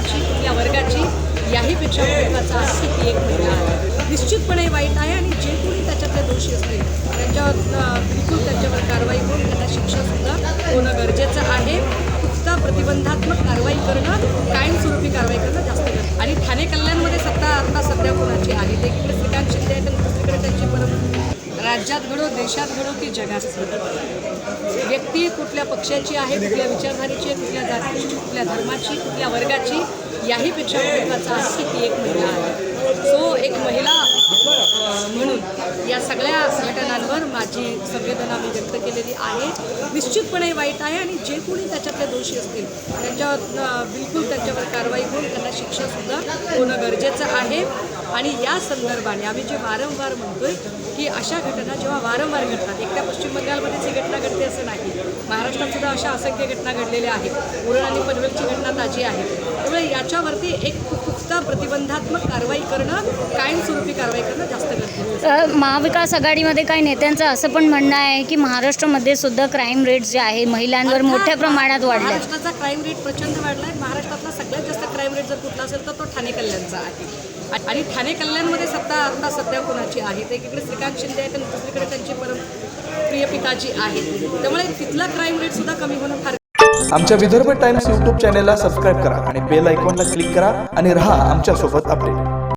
कामाची या वर्गाची याही पेक्षा महत्त्वाचं आहे की ती एक महिला आहे. निश्चितपणे वाईट आहे आणि जे कोणी त्याच्यातले दोषी असतील त्यांच्यावर बिलकुल त्यांच्यावर कारवाई होऊन त्यांना शिक्षासुद्धा होणं गरजेचं आहे. पुख्ता प्रतिबंधात्मक कारवाई करणं कायमस्वरूपी कारवाई करणं जास्त गरजेचं आणि ठाणे कल्याणमध्ये सत्ता आता सध्या कोणाची आहे ते एकीकडे श्रीकांत शिंदे राज्यात घडो देशात घडो की जगात घडो. व्यक्ती कुठल्या पक्षाची आहे कुठल्या विचारधारेची आहे कुठल्या जातीची कुठल्या धर्माची कुठल्या वर्गाची याही पेक्षा महत्त्वाचं आहे की ती एक महिला आहे. सो एक महिला म्हणून या सगळ्या घटनांवर माझी संवेदना मी व्यक्त केलेली आहे. निश्चितपणे वाईट आहे आणि जे कोणी त्याच्यातले दोषी असतील त्यांच्यावर बिलकुल त्यांच्यावर कारवाई होऊन त्यांना शिक्षासुद्धा होणं गरजेचं आहे. आणि या संदर्भाने आम्ही जे वारंवार म्हणतोय की अशा घटना जेव्हा वारंवार घडतात एकट्या पश्चिम बंगालमध्येच ही घटना घडते असं नाही. महाराष्ट्रात सुद्धा अशा असंख्य घटना घडलेल्या आहेत. उरण आणि पनवेलची घटना ताजी आहे. त्यामुळे याच्यावरती एक पुख्ता प्रतिबंधात्मक कारवाई करणं कायमस्वरूपी कारवाई करणं महाविकास आघाडीमध्ये काही नेत्यांचं असं पण म्हणणं आहे की महाराष्ट्रामध्ये सुद्धा क्राईम रेट जे आहे महिलांवर मोठ्या प्रमाणात वाढले महाराष्ट्राचा क्राईम रेट प्रचंड वाढला आहे महाराष्ट्रातला सगळ्यात जास्त क्राईम रेट जर कुठला असेल तर तो ठाणे कल्याणचा आहे. आणि ठाणे कल्याणमध्ये सत्ता आता सध्या कोणाची आहे? ते एकीकडे श्रीकांत शिंदे आहेत आणि दुसरीकडे त्यांची परम प्रिय पिताजी आहे त्यामुळे तिथला क्राईम रेट सुद्धा कमी होणं फार आमच्या विदर्भ टाइम्स यूट्यूब चॅनेलला सबस्क्राईब करा आणि बेल आयकॉनला क्लिक करा आणि रहा आमच्यासोबत अपडेट